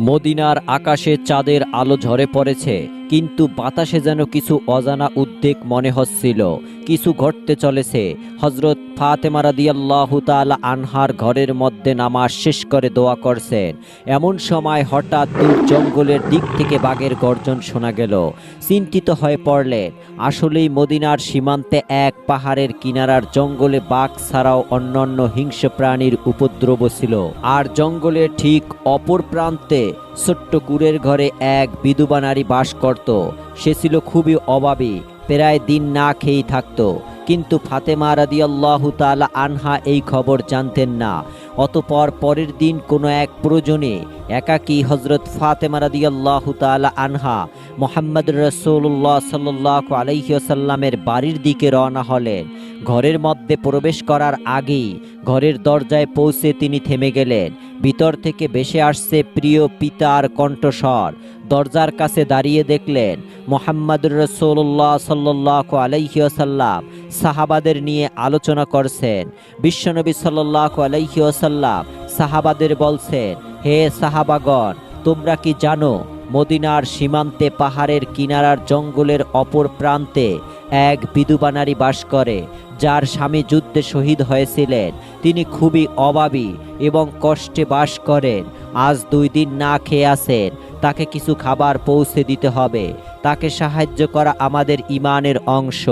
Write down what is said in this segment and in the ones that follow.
মদিনার আকাশে চাঁদের আলো ঝরে পড়েছে। কিন্তু বাতাসে যেন কিছু অজানা উদ্বেগ মনে হচ্ছিল। কিছু ঘটতে চলেছে। হজরত ফাতেমা রাদিয়াল্লাহু তাআলা আনহার ঘরের মধ্যে নামাজ শেষ করে দোয়া করছেন। এমন সময় হঠাৎ দূর জঙ্গলের দিক থেকে বাঘের গর্জন শোনা গেল। চিন্তিত হয়ে পড়লেন। আসলেই মদিনার সীমান্তে এক পাহাড়ের কিনারার জঙ্গলে বাঘ ছাড়াও অন্যান্য হিংস্র প্রাণীর উপদ্রব ছিল। আর জঙ্গলের ঠিক অপর প্রান্তে ছোট্ট কুরের ঘরে এক বিধবা নারী বাস করত। সে ছিল খুবই অভাবী প্রায় দিন না খেয়েই থাকতো। কিন্তু ফাতেমা রাদিয়াল্লাহু তাআলা আনহা এই খবর জানতেন না। অতপর পরের দিন কোনো এক প্রয়োজনে একাকী হজরত ফাতেমা রাদিয়াল্লাহু তাআলা আনহা মোহাম্মদ রসুল্লাহ সাল্লাহ আলাইসাল্লামের বাড়ির দিকে রওনা হলেন। ঘরের মধ্যে প্রবেশ করার আগেই ঘরের দরজায় পৌঁছে তিনি থেমে গেলেন। ভিতর থেকে ভেসে আসছে প্রিয় পিতার কণ্ঠস্বর। দরজার কাছে দাঁড়িয়ে দেখলেন মোহাম্মদ রসুল্লাহ সাল্লাহ আলাইসাল্লাম সাহাবাদের নিয়ে আলোচনা করছেন। বিশ্বনবী সাল্লাহ আলাইসাল্লাম সাহাবাদের বলছেন, হে সাহাবাগণ, তোমরা কি জানো, মদিনার সীমান্তে পাহাড়ের কিনারার জঙ্গলের অপর প্রান্তে এক বিধবা নারী বাস করে, যার স্বামী যুদ্ধে শহীদ হয়েছিলেন? তিনি খুবই অভাবী এবং কষ্টে বাস করেন। আজ দুই দিন না খেয়ে আসেন তাকে কিছু খাবার পৌঁছে দিতে হবে। তাকে সাহায্য করা আমাদের ইমানের অংশ।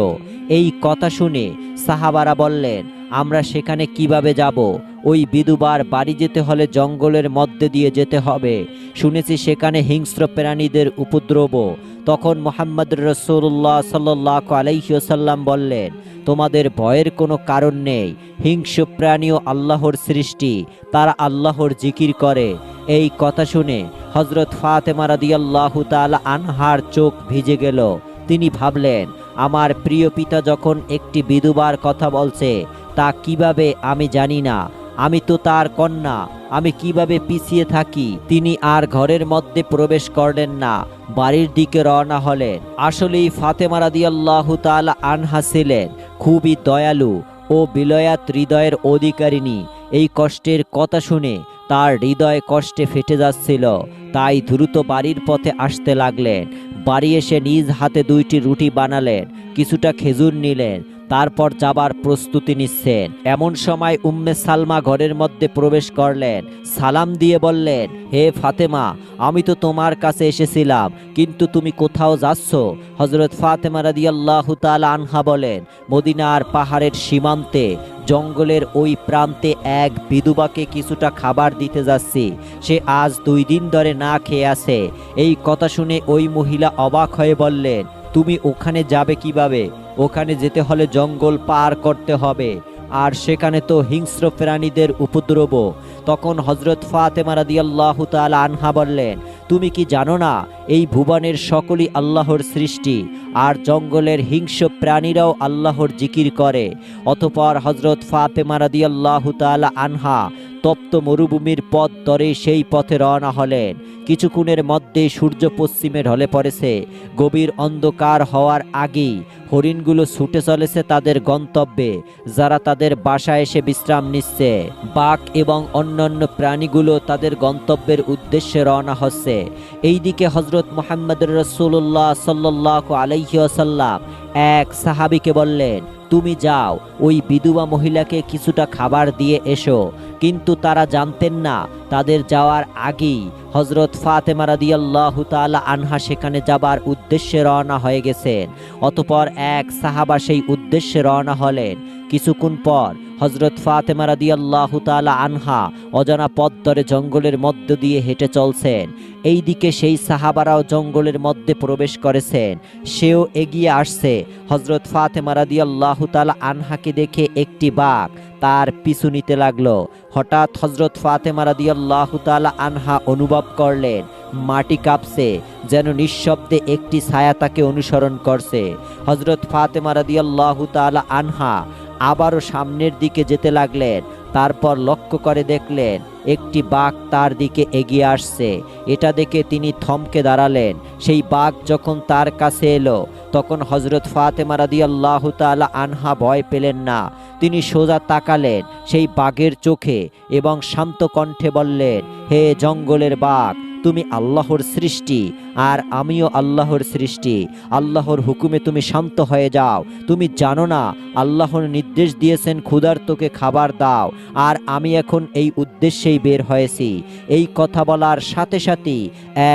এই কথা শুনে সাহাবারা বললেন, আমরা সেখানে কীভাবে যাব? ওই বিধুবার বাড়ি যেতে হলে জঙ্গলের মধ্যে দিয়ে যেতে হবে। শুনেছি সেখানে হিংস্র প্রাণীদের উপদ্রব। তখন মোহাম্মদ রসুল্লাহ সাল্লাহ আলাইসাল্লাম বললেন, তোমাদের ভয়ের কোনো কারণ নেই। হিংস্র প্রাণীও আল্লাহর সৃষ্টি, তারা আল্লাহর জিকির করে। এই কথা শুনে হজরত ফাতেমা রাদিয়াল্লাহু তাআলা আনহার চোখ ভিজে গেল। তিনি ভাবলেন, আমার প্রিয় পিতা যখন একটি বিধবার কথা বলছে, তা কীভাবে আমি জানি না। আমি তো তার কন্যা, আমি কীভাবে পিছিয়ে থাকি? তিনি আর ঘরের মধ্যে প্রবেশ করলেন না, বাড়ির দিকে রওনা হলেন। আসলেই ফাতেমা রাদিয়াল্লাহু তাআলা আনহা ছিলেন, খুবই দয়ালু ও বিলয়াত হৃদয়ের অধিকারিণী। এই কষ্টের কথা শুনে তার হৃদয় কষ্টে ফেটে যাচ্ছিল। তাই দ্রুত বাড়ির পথে আসতে লাগলেন। বাড়ি এসে নিজ হাতে দুইটি রুটি বানালেন, কিছুটা খেজুর নিলেন তারপর যাবার প্রস্তুতি নিচ্ছেন। এমন সময় উম্মে সালমা ঘরের মধ্যে প্রবেশ করলেন। সালাম দিয়ে বললেন, হে ফাতেমা, আমি তো তোমার কাছে এসেছিলাম, কিন্তু তুমি কোথাও যাচ্ছ? হজরত ফাতেমা রাদিয়াল্লাহু তাআলা আনহা বলেন, মদিনার পাহাড়ের সীমান্তে, জঙ্গলের ওই প্রান্তে এক বিধবাকে কিছুটা খাবার দিতে যাচ্ছি। সে আজ দুই দিন ধরে না খেয়ে আছে। এই কথা শুনে ওই মহিলা অবাক হয়ে বললেন, তুমি ওখানে যাবে কীভাবে? ওখানে যেতে হলে জঙ্গল পার করতে হবে। আর সেখানে তো হিংস্র প্রাণীদের উপদ্রব। তখন হজরত ফাতেমা রাদিয়াল্লাহু তাআলা আনহা বললেন, তুমি কি জানো না, এই ভুবনের সকলই আল্লাহর সৃষ্টি, আর জঙ্গলের হিংস্র প্রাণীরাও আল্লাহর জিকির করে। অতপর হজরত ফাতেমা রাদিয়াল্লাহু তাআলা আনহা তপ্ত মরুভূমির পথ ধরে সেই পথে রওনা হলেন। কিছুক্ষণের মধ্যে সূর্য পশ্চিমে ঢলে পড়েছে। গভীর অন্ধকার হওয়ার আগেই হরিণগুলো ছুটে চলেছে তাদের গন্তব্যে, যারা তাদের বাসায় এসে বিশ্রাম নিচ্ছে। বাঘ এবং অন্যান্য প্রাণীগুলো তাদের গন্তব্যের উদ্দেশ্যে রওনা হচ্ছে। এইদিকে হজরত মোহাম্মদ রসুল্লাহ সাল্লাহ আলাইসাল্লাম এক সাহাবিকে বললেন তুমি যাও, ওই বিধবা মহিলাকে কিছুটা খাবার দিয়ে এসো। কিন্তু তারা জানতেন না, তাদের যাওয়ার আগেই হজরত ফাতেমা রাদিয়াল্লাহু তালা আনহা সেখানে যাবার উদ্দেশ্যে রওনা হয়ে গেছেন। অতপর এক সাহাবা সেই উদ্দেশ্যে রওনা হলেন। কিছুক্ষণ পর হজরত ফাতেমা রাদিয়াল্লাহু তাআলা আনহা অজানা পথ ধরে জঙ্গলের মধ্য দিয়ে হেঁটে চলছেন। এইদিকে সেই সাহাবারাও জঙ্গলের মধ্যে প্রবেশ করেছেন। সেও এগিয়ে আসছে। হজরত ফাতেমা রাদিয়াল্লাহু তাআলা আনহাকে দেখে একটি বাঘ তার পিছু নিতে লাগল। হঠাৎ হজরত ফাতেমা রাদিয়াল্লাহু তাআলা আনহা অনুভব করলেন, মাটি কাঁপছে, যেন নিঃশব্দে একটি ছায়া তাকে অনুসরণ করছে। হজরত ফাতেমা রাদিয়াল্লাহু তাআলা আনহা আবারও সামনের দিকে যেতে লাগলেন। তারপর লক্ষ্য করে দেখলেন, একটি বাঘ তার দিকে এগিয়ে আসছে। এটা দেখে তিনি থমকে দাঁড়ালেন। সেই বাঘ যখন তার কাছে এলো, তখন হজরত ফাতেমা রাদিয়াল্লাহু তাআলা আনহা ভয় পেলেন না। তিনি সোজা তাকালেন সেই বাঘের চোখে এবং শান্ত কণ্ঠে বললেন, হে জঙ্গলের বাঘ তুমি আল্লাহর সৃষ্টি আর আমিও আল্লাহর সৃষ্টি। আল্লাহর হুকুমে তুমি শান্ত হয়ে যাও। তুমি জানো না, আল্লাহর নির্দেশ দিয়েছেন ক্ষুধার্তকে খাবার দাও, আর আমি এখন এই উদ্দেশ্যেই বের হয়েছি। এই কথা বলার সাথে সাথেই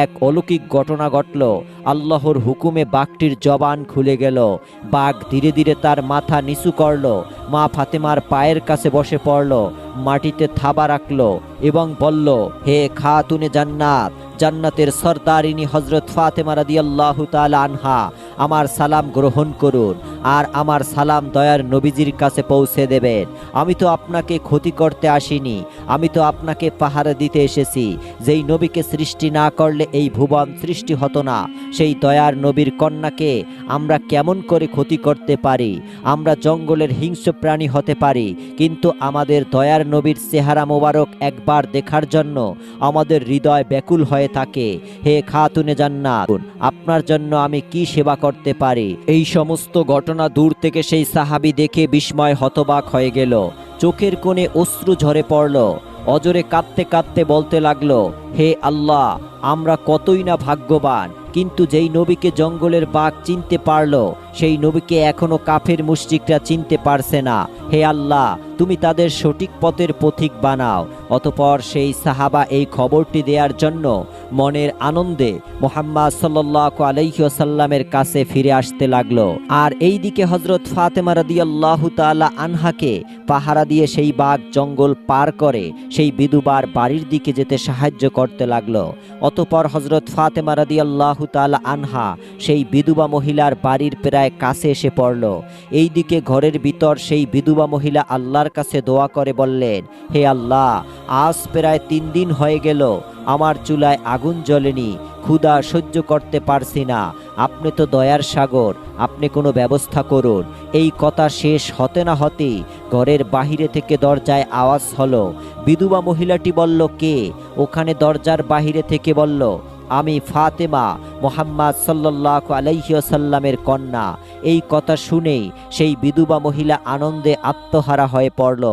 এক অলৌকিক ঘটনা ঘটল। আল্লাহর হুকুমে বাঘটির জবান খুলে গেল। বাঘ ধীরে ধীরে তার মাথা নিচু করল। মা ফাতেমার পায়ের কাছে বসে পড়ল। মাটিতে থাবা রাখল। এবং বলল হে খাতুনে জান্নাত জান্নাতের সর্দারিনী হজরত ফাতেমা রাদিয়াল্লাহু তাআলা আনহা আমার সালাম গ্রহণ করুন আর আমার সালাম দয়ার নবীজির কাছে পৌঁছে দেবেন। আমি তো আপনাকে ক্ষতি করতে আসিনি, আমি তো আপনাকে পাহারা দিতে এসেছি। যেই নবীকে সৃষ্টি না করলে এই ভুবন সৃষ্টি হতো না, সেই দয়ার নবীর কন্যাকে আমরা কেমন করে ক্ষতি করতে পারি? আমরা জঙ্গলের হিংস্র প্রাণী হতে পারি, কিন্তু আমাদের দয়ার নবীর চেহারা মোবারক একবার দেখার জন্য আমাদের হৃদয় ব্যাকুল হয়ে থাকে। হে খাতুনে জান্নাত, আপনার জন্য আমি কি সেবা করতে পারি? এই সমস্ত ঘটনা দূর থেকে সেই সাহাবি দেখে বিস্ময় হতবাক হয়ে গেল। চোখের কোণে অশ্রু ঝরে পড়ল। অজরে কাঁদতে কাঁদতে বলতে লাগল, হে আল্লাহ, আমরা কতই না ভাগ্যবান। কিন্তু যেই নবীকে জঙ্গলের বাঘ চিনতে পারল, সেই নবীকে এখনও কাফের মুশরিকরা চিনতে পারছে না। হে আল্লাহ তুমি তাদের সঠিক পথের পথিক বানাও। অতপর সেই সাহাবা এই খবরটি দেওয়ার জন্য মনের আনন্দে মোহাম্মদ সাল্লাহ আলাইসাল্লামের কাছে ফিরে আসতে লাগল। আর এই দিকে হজরত ফাতেমা রাদিয়াল্লাহু তাআলা আনহাকে পাহারা দিয়ে সেই বাঘ জঙ্গল পার করে সেই বিধুবার বাড়ির দিকে যেতে সাহায্য করতে লাগল। অতপর হজরত ফাতেমা রাদিয়াল্লাহু তাআলা আনহা সেই বিধবা মহিলার বাড়ির প্রায় কাছে এসে পড়ল। এই দিকে ঘরের ভিতর সেই বিধবা মহিলা আল্লাহর কাছে দোয়া করে বললেন, হে আল্লাহ, আজ প্রায় তিন দিন হয়ে গেল, আমার চুলায় আগুন জ্বলেনি, ক্ষুধা সহ্য করতে পারছি না, আপনি তো দয়ার সাগর, আপনি কোনো ব্যবস্থা করুন। এই কথা শেষ হতে না হতেই ঘরের বাহিরে থেকে দরজায় আওয়াজ হলো। বিধবা মহিলাটি বলল, কে? ওখানে দরজার বাহিরে থেকে বলল আমি ফাতেমা মোহাম্মদ সাল্লাহ আলাইসাল্লামের কন্যা। এই কথা শুনেই সেই বিধবা মহিলা আনন্দে আত্মহারা হয়ে পড়ল।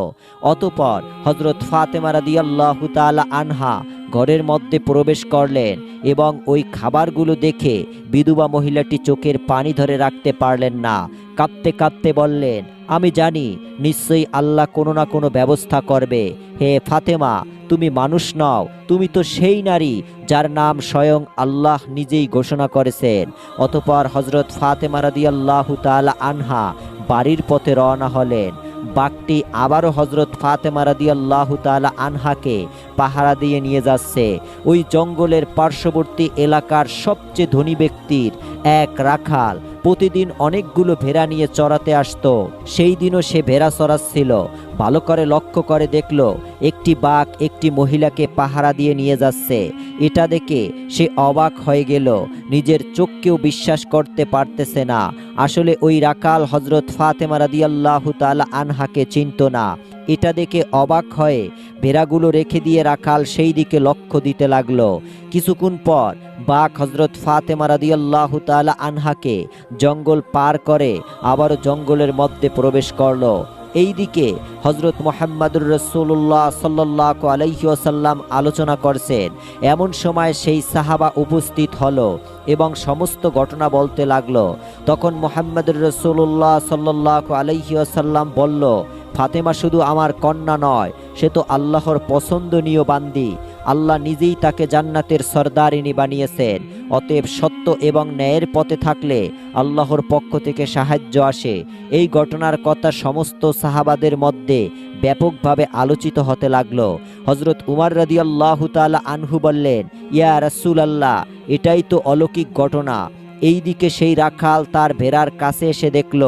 অতপর হজরত ফাতেমা রাদিয়াল্লাহু তাআলা আনহা ঘরের মধ্যে প্রবেশ করলেন এবং ওই খাবারগুলো দেখে বিধবা মহিলাটি চোখের পানি ধরে রাখতে পারলেন না। কাঁদতে কাঁদতে বললেন, আমি জানি, নিশ্চয়ই আল্লাহ কোনো না কোনো ব্যবস্থা করবে। হে ফাতেমা তুমি মানুষ নও, তুমি তো সেই নারী যার নাম স্বয়ং আল্লাহ নিজেই ঘোষণা করেছেন। অতপর হজরত ফাতেমা রাদিয়াল্লাহু তাআলা আনহা বাড়ির পথে রওনা হলেন। বাঘটি আবারও হজরত ফাতেমা রাদিয়াল্লাহু তাআলা আনহাকে পাহারা দিয়ে নিয়ে যাচ্ছে। ওই জঙ্গলের পার্শ্ববর্তী এলাকার সবচেয়ে ধনী ব্যক্তির এক রাখাল প্রতিদিন অনেকগুলো ভেড়া নিয়ে চড়াতে আসতো। সেই দিনও সে ভেড়া চড়াচ্ছিল। ভালো করে লক্ষ্য করে দেখল, একটি বাঘ একটি মহিলাকে পাহারা দিয়ে নিয়ে যাচ্ছে। এটা দেখে সে অবাক হয়ে গেল, নিজের চোখকেও বিশ্বাস করতে পারতেছে না। আসলে ওই রাকাল হজরত ফাতেমা রাদিয়াল্লাহু তাআলা আনহাকে চিনত না। এটা দেখে অবাক হয়ে ভেড়াগুলো রেখে দিয়ে রাখাল সেই দিকে লক্ষ্য দিতে লাগল। কিছুক্ষণ পর বাঘ হজরত ফাতেমা রাদিয়াল্লাহু তাআলা আনহাকে জঙ্গল পার করে আবারও জঙ্গলের মধ্যে প্রবেশ করল। এইদিকে হজরত মোহাম্মদুর রসুল্লাহ সাল্লাহ আলহিউসাল্লাম আলোচনা করছেন। এমন সময় সেই সাহাবা উপস্থিত হলো এবং সমস্ত ঘটনা বলতে লাগল। তখন মোহাম্মদুর রসুল্লাহ সাল্লাহ আলহিউসাল্লাম বলল, ফাতেমা শুধু আমার কন্যা নয়, সে তো আল্লাহর পছন্দনীয় বান্দি। আল্লাহ নিজেই তাকে জান্নাতের সর্দারিনী বানিয়েছেন। অতএব সত্য এবং ন্যায়ের পথে থাকলে আল্লাহর পক্ষ থেকে সাহায্য আসে। এই ঘটনার কথা সমস্ত সাহাবাদের মধ্যে ব্যাপকভাবে আলোচিত হতে লাগল। হজরত উমার রাদি আল্লাহ তালা আনহু বললেন, ইয়া রাসুল আল্লাহ এটাই তো অলৌকিক ঘটনা। এই দিকে সেই রাখাল তার ভেড়ার কাছে এসে দেখল,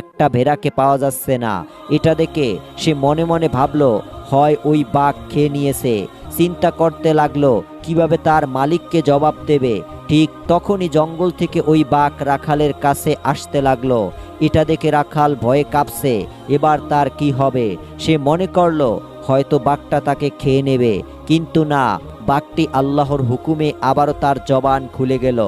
একটা ভেড়াকে পাওয়া যাচ্ছে না। এটা দেখে সে মনে মনে ভাবল, হয় ওই বাঘ খেয়ে নিয়েছে। চিন্তা করতে লাগল, কীভাবে তার মালিককে জবাব দেবে। ঠিক তখনই জঙ্গল থেকে ওই বাঘ রাখালের কাছে আসতে লাগল। এটা দেখে রাখাল ভয়ে কাঁপছে, এবার তার কি হবে? সে মনে করল, হয়তো বাঘটা তাকে খেয়ে নেবে। কিন্তু না, বাঘটি আল্লাহর হুকুমে আবারও তার জবান খুলে গেল।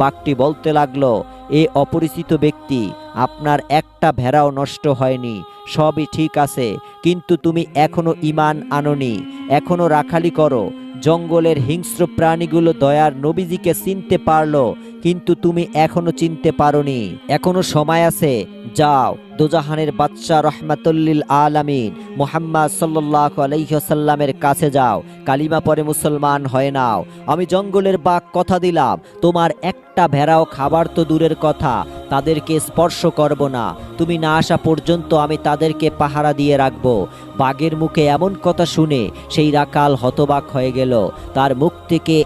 বাঘটি বলতে লাগল, এ অপরিচিত ব্যক্তি, আপনার একটা ভেড়াও নষ্ট হয়নি। সবই ঠিক আছে, কিন্তু তুমি এখনও ইমান আননি। এখনও রাখালি করো। জঙ্গলের হিংস্র প্রাণীগুলো দয়ার নবীজিকে চিনতে পারল, কিন্তু তুমি এখনও চিনতে পারোনি। এখনও সময় আছে, যাও। দোজাহানের বাদশাহ রহমাতুল্লিল আলামিন মোহাম্মদ সাল্লাহ আলহ্লামের কাছে যাও, কালিমা পরে মুসলমান হয়ে নাও। আমি জঙ্গলের বাঘ কথা দিলাম, তোমার একটা ভেড়াও খাবার তো দূরের কথা, তাদেরকে স্পর্শ করব না। তুমি না আসা পর্যন্ত আমি তাদেরকে পাহারা দিয়ে রাখব। বাঘের মুখে এমন কথা শুনে সেই রাকাল হতবাক হয়ে গেল, তার মুখ থেকে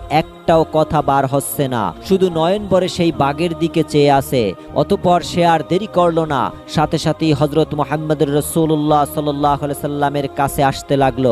একটাও কথা বার হচ্ছে না। শুধু নয়ন বরে সেই বাঘের দিকে চেয়ে আসে অতপর সে আর দেরি করল না। সাথে সাথেই হজরত মোহাম্মদ রসুল্লাহ সাল্লাহ সাল্লামের কাছে আসতে লাগল।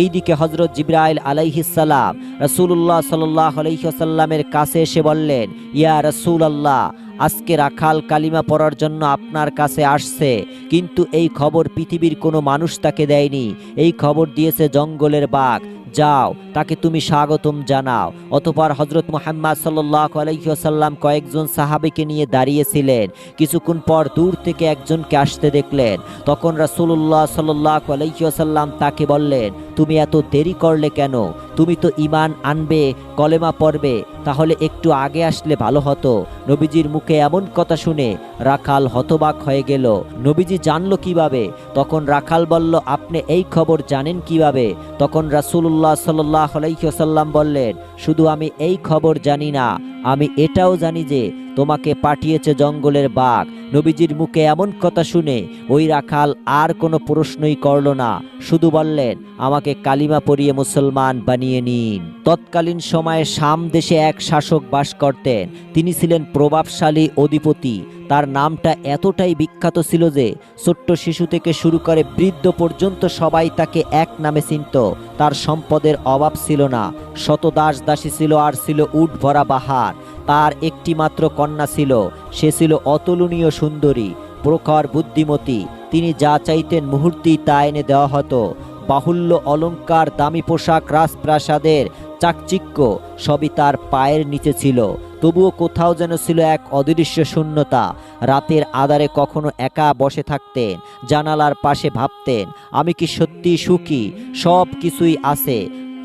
এইদিকে হজরত জিব্রাইল আলাইহিসাল্লাম রসুল্লাহ সাল্লাহ আলাইসাল্লামের কাছে এসে বললেন, ইয়া রসুল আল্লাহ আজকে রাখাল কালিমা পড়ার জন্য আপনার কাছে আসছে। কিন্তু এই খবর পৃথিবীর কোনো মানুষ তাকে দেয়নি। এই খবর দিয়েছে জঙ্গলের বাঘ। যাও, তাকে তুমি স্বাগতম জানাও। অতপর হজরত মোহাম্মদ সাল্লাহ আলহিহাসাল্লাম কয়েকজন সাহাবিকে নিয়ে দাঁড়িয়েছিলেন। কিছুক্ষণ পর দূর থেকে একজনকে আসতে দেখলেন। তখন রাসুল্লাহ সাল্লাহ আলহিহাসাল্লাম তাকে বললেন, তুমি এত দেরি করলে কেন? তুমি তো ইমান আনবে, কলেমা পড়বে, তাহলে একটু আগে আসলে ভালো হতো। নবীজির মুখে এমন কথা শুনে রাখাল হতবাক হয়ে গেল। নবীজি জানলো কীভাবে? তখন রাখাল বলল, আপনি এই খবর জানেন কীভাবে? তখন রাসুল্লাহ সাল্লাহ আলাইসাল্লাম বললেন শুধু আমি এই খবর জানি না আমি এটাও জানি যে তোমাকে পাঠিয়েছে জঙ্গলের বাঘ। নবীজির মুখে এমন কথা শুনে ওই রাখাল আর কোনো প্রশ্নই করল না। শুধু বললেন, আমাকে কালিমা পরিয়ে মুসলমান বানিয়ে নিন। তৎকালীন সময়ে শাম দেশে এক শাসক বাস করতেন। তিনি ছিলেন প্রভাবশালী অধিপতি। তার নামটা এতটাই বিখ্যাত ছিল যে ছোট্ট শিশু থেকে শুরু করে বৃদ্ধ পর্যন্ত সবাই তাকে এক নামে চিনত। তার সম্পদের অভাব ছিল না। শত দাস দাসী ছিল আর ছিল উঠ ভরা বাহার। তার একটি মাত্র কন্যা ছিল। সে ছিল অতুলনীয় সুন্দরী, প্রখর বুদ্ধিমতী। তিনি যা চাইতেন মুহূর্তেই তা এনে দেওয়া হতো। বাহুল্য অলঙ্কার, দামি পোশাক, রাজপ্রাসাদের চাকচিক্য সবই তার পায়ের নিচে ছিল। তবুও কোথাও যেন ছিল এক অদৃশ্য শূন্যতা। রাতের আধারে কখনো একা বসে থাকতেন, জানালার পাশে ভাবতেন, আমি কি সত্যি সুখী? সব কিছুই আছে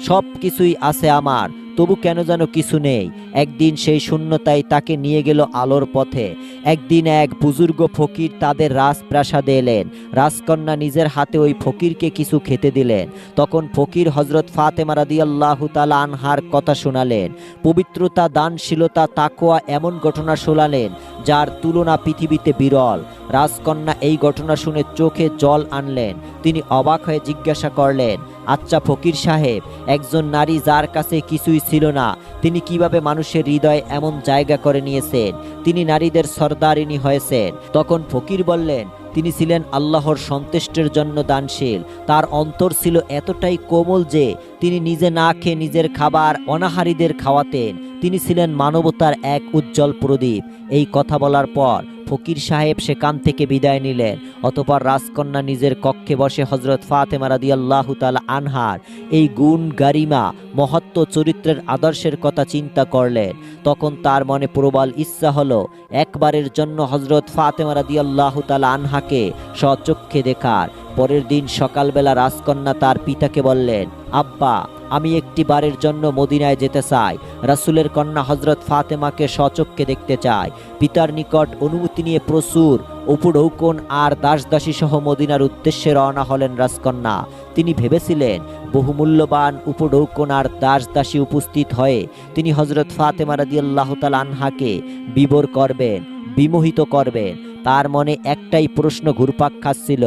সব কিছুই আছে আমার। তবু কেন যেন কিছু নেই? একদিন সেই শূন্যতাই তাকে নিয়ে গেল আলোর পথে। একদিন এক বুজুর্গ ফকির তাদের রাজপ্রাসাদে এলেন। রাজকন্যা নিজের হাতে ওই ফকিরকে কিছু খেতে দিলেন। তখন ফকির হজরত ফাতেমা রাদি আল্লাহ তালা আনহার কথা শোনালেন। পবিত্রতা, দানশীলতা তাকোয়া এমন ঘটনা শোনালেন যার তুলনা পৃথিবীতে বিরল। রাজকন্যা এই ঘটনা শুনে চোখে জল আনলেন। তিনি অবাক হয়ে জিজ্ঞাসা করলেন আচ্ছা ফকির সাহেব, একজন নারী যার কাছে কিছুই ছিল না, তিনি কীভাবে মানুষের হৃদয় এমন জায়গা করে নিয়েছেন? তিনি নারীদের সর্দারিনী হয়েছেন। তখন ফকির বললেন, তিনি ছিলেন আল্লাহর সন্তুষ্টের জন্য দানশীল। তার অন্তর ছিল এতটাই কোমল যে তিনি নিজে না খেয়ে নিজের খাবার অনাহারীদের খাওয়াতেন। তিনি ছিলেন মানবতার এক উজ্জ্বল প্রদীপ। এই কথা বলার পর ফকির সাহেব সেখান থেকে বিদায় নিলেন। অতপর রাজকন্যা নিজের কক্ষে বসে হজরত ফাতেমা রাদি আল্লাহ তালা আনহার এই গুণ গারিমা মহত্ব চরিত্রের আদর্শের কথা চিন্তা করলেন। তখন তার মনে প্রবল ইচ্ছা হলো একবারের জন্য হজরত ফাতেমা রাদি আল্লাহ তালা আনহাকে স্বচক্ষে দেখার। পরের দিন সকালবেলা রাজকন্যা তার পিতাকে বললেন, আব্বা, আমি একটি বারের জন্য মদিনায় যেতে চাই। রাসুলের কন্যা হজরত ফাতেমাকে স্বচক্ষে দেখতে চাই। পিতার নিকট অনুমতি নিয়ে প্রচুর উপঢৌকন আর দাসদাসী সহ মদিনার উদ্দেশ্যে রওনা হলেন রাজকন্যা। তিনি ভেবেছিলেন, বহুমূল্যবান উপঢৌকন আর দাস দাসী উপস্থিত হয়ে তিনি হজরত ফাতেমা রাদি আল্লাহ আনহাকে বিবর করবেন, বিমোহিত করবেন। তার মনে একটাই প্রশ্ন ঘুরপাক খাচ্ছিল,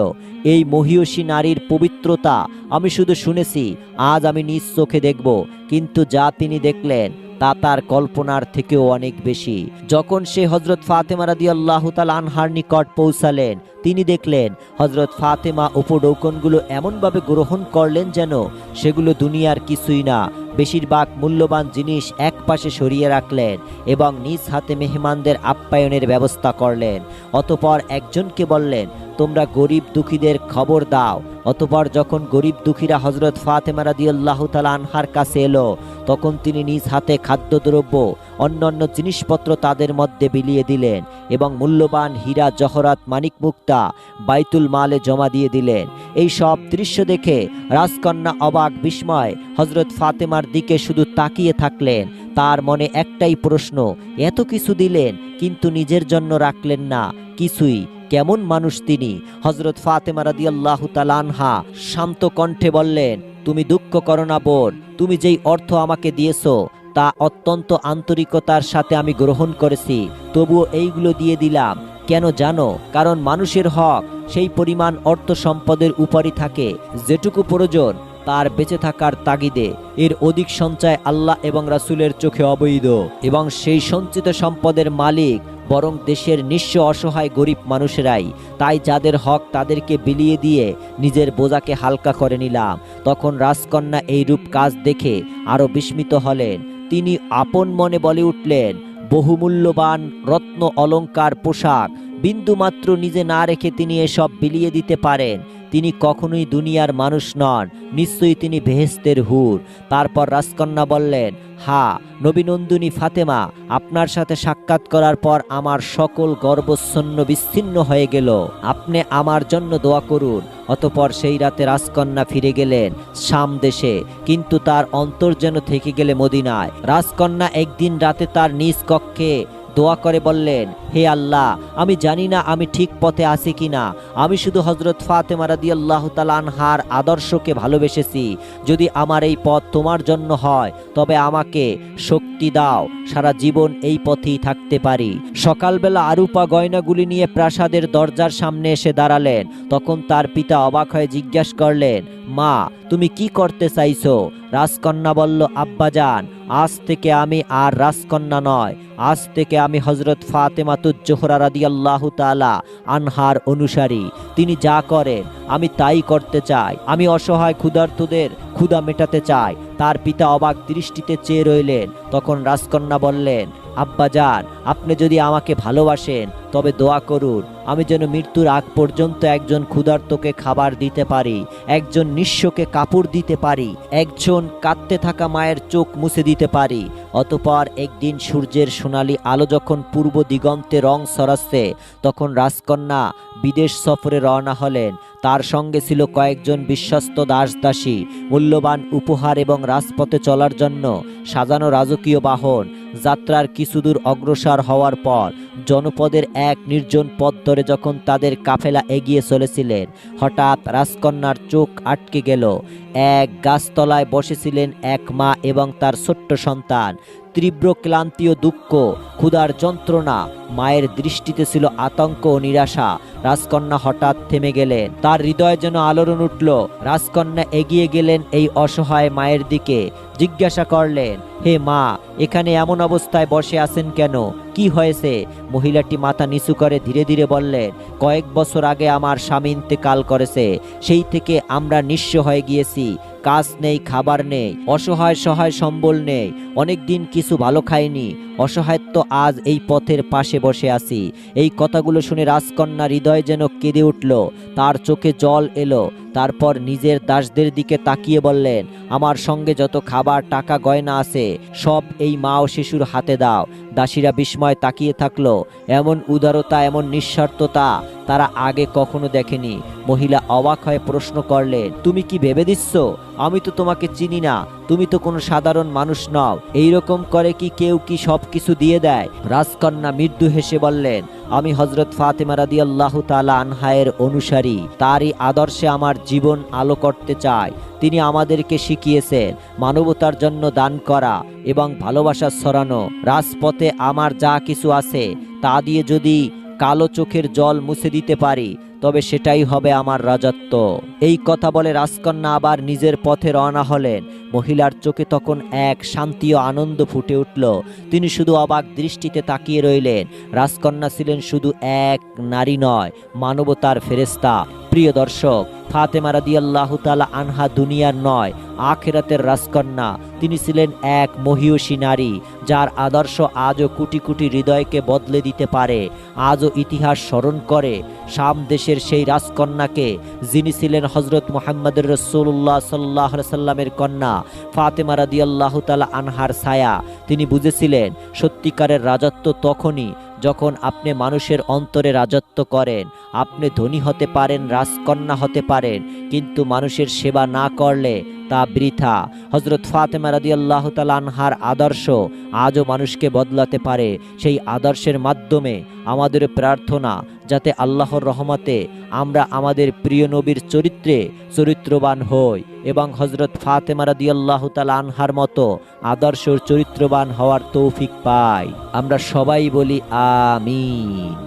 এই মহিয়সী নারীর পবিত্রতা। আমি শুধু শুনেছি, আজ আমি নিজ চোখে দেখব, কিন্তু যা তিনি দেখলেন, তা তার কল্পনার থেকেও অনেক বেশি। যখন সে হজরত ফাতেমা রাদি আল্লাহ আনহার নিকট পৌঁছালেন তিনি দেখলেন হজরত ফাতেমা উপডৌকনগুলো এমনভাবে গ্রহণ করলেন যেন সেগুলো দুনিয়ার কিছুই না। বেশিরভাগ মূল্যবান জিনিস এক পাশে সরিয়ে রাখলেন এবং নিজ হাতে মেহমানদের আপ্যায়নের ব্যবস্থা করলেন। অতপর একজনকে বললেন, তোমরা গরিব দুঃখীদের খবর দাও। অতপর যখন গরিব দুঃখীরা হজরত ফাতেমা রাদিয়াল্লাহু তাআলা আনহার কাছে এলো, তখন তিনি নিজ হাতে খাদ্যদ্রব্য অন্যান্য জিনিসপত্র তাদের মধ্যে বিলিয়ে দিলেন এবং মূল্যবান হীরা, জহরাত মানিক মুক্তা বাইতুল মালে জমা দিয়ে দিলেন। এই সব দৃশ্য দেখে রাজকন্যা অবাক বিস্ময় হজরত ফাতেমার দিকে শুধু তাকিয়ে থাকলেন। তার মনে একটাই প্রশ্ন, এত কিছু দিলেন, কিন্তু নিজের জন্য রাখলেন না। কিছুই, কেমন মানুষ তিনি। হজরত ফাতেমা রাদিয়াল্লাহু তালানহা শান্ত কণ্ঠে বললেন, তুমি দুঃখ করো না বোন, তুমি যেই অর্থ আমাকে দিয়েছ তা অত্যন্ত আন্তরিকতার সাথে আমি গ্রহণ করেছি, তবুও এইগুলো দিয়ে দিলাম। কেন জানো? কারণ মানুষের হক, সেই পরিমাণ অর্থ সম্পদের উপরই থাকে। যেটুকু প্রয়োজন, তার বেঁচে থাকার তাগিদে। এর অধিক সঞ্চয় আল্লাহ এবং রাসূলের চোখে অবৈধ। এবং সেই সঞ্চিত সম্পদের মালিক বরং দেশের নিঃস্ব অসহায় গরিব মানুষেরাই। তাই যাদের হক তাদেরকে বিলিয়ে দিয়ে নিজের বোঝাকে হালকা করে নিলাম। তখন রাজকন্যা এই রূপ কাজ দেখে আরও বিস্মিত হলেন। তিনি আপন মনে বলে উঠলেন বহুমূল্যবান রত্ন অলঙ্কার পোশাক বিন্দুমাত্র নিজে না রেখে তিনি এসব বিলিয়ে দিতে পারেন। তিনি কখনোই দুনিয়ার মানুষ নন, নিশ্চয়ই তিনি বেহেস্তের হুর। তারপর রাজকন্যা বললেন, হা নবীনন্দিনী ফাতেমা, আপনার সাথে সাক্ষাৎ করার পর আমার সকল গর্বচ্ছন্ন বিচ্ছিন্ন হয়ে গেল। আপনি আমার জন্য দোয়া করুন। অতপর সেই রাতে রাজকন্যা ফিরে গেলেন শাম দেশে, কিন্তু তার অন্তর যেন থেকে গেলে মদিনায়। রাজকন্যা একদিন রাতে তার নিজ কক্ষে দোয়া করে বললেন হে আল্লাহ, আমি জানি না আমি ঠিক পথে আছি কিনা। আমি শুধু হজরত ফাতেমা রাদিয়াল্লাহ তালানহার আদর্শকে ভালোবেসেছি। যদি আমার এই পথ তোমার জন্য হয়, তবে আমাকে শক্তি দাও, সারা জীবন এই পথেই থাকতে পারি। সকালবেলা আরুপা গয়নাগুলি নিয়ে প্রাসাদের দরজার সামনে এসে দাঁড়ালেন। তখন তার পিতা অবাক হয়ে জিজ্ঞাসা করলেন, মা, তুমি কি করতে চাইছো? রাজকন্যা বলল, আব্বাজান, আজ থেকে আমি আর রাজকন্যা নয়। আজ থেকে আমি হজরত ফাতেমাতুজ্জোহরা রাদিয়াল্লাহু তালা আনহার অনুসারী। তিনি যা করেন, আমি তাই করতে চাই। আমি অসহায় ক্ষুধার্তদের ক্ষুধা মেটাতে চাই। তার পিতা অবাক দৃষ্টিতে চেয়ে রইলেন। তখন রাজকন্যা বললেন আব্বাজান আপনি যদি আমাকে ভালোবাসেন, তবে দোয়া করুন, আমি যেন মৃত্যুর আগ পর্যন্ত একজন ক্ষুধার্তকে খাবার দিতে পারি, একজন নিঃস্বকে কাপড় দিতে পারি, একজন কাঁদতে থাকা মায়ের চোখ মুছে দিতে পারি। অতপর একদিন সূর্যের সোনালি আলো যখন পূর্ব দিগন্তে রং সরাচ্ছে, তখন রাজকন্যা বিদেশ সফরে রওনা হলেন। তার সঙ্গে ছিল কয়েকজন বিশ্বস্ত দাস দাসী মূল্যবান উপহার এবং রাজপথে চলার জন্য সাজানো রাজকীয় বাহন। যাত্রার কিছুদূর অগ্রসর হওয়ার পর জনপদের এক নির্জন পথ ধরে যখন তাদের কাফেলা এগিয়ে চলেছিলেন, হঠাৎ রাজকন্যার চোখ আটকে গেল। এক গাছতলায় বসেছিলেন এক মা এবং তার ছোট্ট সন্তান। তীব্র ক্লান্তি ও দুঃখ, ক্ষুধার যন্ত্রণা, মায়ের দৃষ্টিতে ছিল আতঙ্ক ও নিরাশা। রাজকন্যা হঠাৎ থেমে গেলেন। তার হৃদয়ে যেন আলোড়ন উঠল। রাজকন্যা এগিয়ে গেলেন এই অসহায় মায়ের দিকে। জিজ্ঞাসা করলেন, হে মা, এখানে এমন অবস্থায় বসে আছেন কেন? কি হয়েছে? মহিলাটি মাথা নিচু করে ধীরে ধীরে বললেন, কয়েক বছর আগে আমার স্বামী ইন্তেকাল করেছে। সেই থেকে আমরা নিঃস্ব হয়ে গিয়েছি। কাজ নেই, খাবার নেই, অসহায় সহায় সম্বল নেই অনেক দিন কিছু ভালো খাইনি অসহায়ত্ব আজ এই পথের পাশে বসে আছি। এই কথাগুলো শুনে রাজকন্যা হৃদয় যেন কেঁদে উঠল, তার চোখে জল এলো, তারপর নিজের দাসদের দিকে তাকিয়ে বললেন, আমার সঙ্গে যত খাবার, টাকা, গয়না আছে, সব এই মা ও শিশুর হাতে দাও। দাসীরা বিস্ময় তাকিয়ে থাকল, এমন উদারতা, এমন নিঃস্বার্থতা তারা আগে কখনো দেখেনি। মহিলা অবাক হয়ে প্রশ্ন করলেন, তুমি কি ভেবে দিচ্ছ? আমি তো তোমাকে চিনি না, তুমি তো কোনো সাধারণ মানুষ নও। এই রকম করে কি কেউ কি সব কিছু দিয়ে দেয়? রাজকন্যা মৃদু হেসে বললেন, আমি হজরত ফাতেমা রাদি আল্লাহ তালা আনহায়ের অনুসারী, তারই আদর্শে আমার জীবন আলো করতে চাই। তিনি আমাদেরকে শিখিয়েছেন, মানবতার জন্য দান করা এবং ভালোবাসা ছড়ানো। রাজপথে আমার যা কিছু আছে, তা দিয়ে যদি কালো চোখের জল মুছে দিতে পারি তবে সেটাই হবে আমার রাজত্ব। এই কথা বলে রাজকন্যা আবার নিজের পথে রওনা হলেন। মহিলার চোখে তখন এক শান্তি ও আনন্দ ফুটে উঠল। তিনি শুধু অবাক দৃষ্টিতে তাকিয়ে রইলেন। রাজকন্যা ছিলেন শুধু এক নারী নয়, মানবতার ফেরেস্তা প্রিয় দর্শক, ফাতেমা রাদিয়াল্লাহু তাআলা আনহা দুনিয়ার নয়, আখেরাতের রাজকন্যা। তিনি ছিলেন এক মহিয়সী নারী, যার আদর্শ আজও কোটি কোটি হৃদয়কে বদলে দিতে পারে, আজও ইতিহাস স্মরণ করে শাম দেশের সেই রাজকন্যাকে, যিনি ছিলেন হজরত মোহাম্মদের রসুল্লাহ সাল্লাহ সাল্লামের কন্যা ফাতেমা রাদিয়াল্লাহু তাআলা আনহার ছায়া, তিনি বুঝেছিলেন সত্যিকারের রাজত্ব তখনই যখন আপনি মানুষের অন্তরে রাজত্ব করেন। আপনি ধনী হতে পারেন, রাজকন্যা হতে পারেন, কিন্তু মানুষের সেবা না করলে তা বৃথা। হজরত ফাতেমা রাদি আল্লাহ আনহার আদর্শ আজও মানুষকে বদলাতে পারে। সেই আদর্শের মাধ্যমে আমাদের প্রার্থনা যাতে আল্লাহর রহমতে আমরা আমাদের প্রিয় নবীর চরিত্রে চরিত্রবান হই এবং হজরত ফাতেমা আল্লাহ আনহার মতো আদর্শর চরিত্রবান হওয়ার তৌফিক পাই। আমরা সবাই বলি আমিন।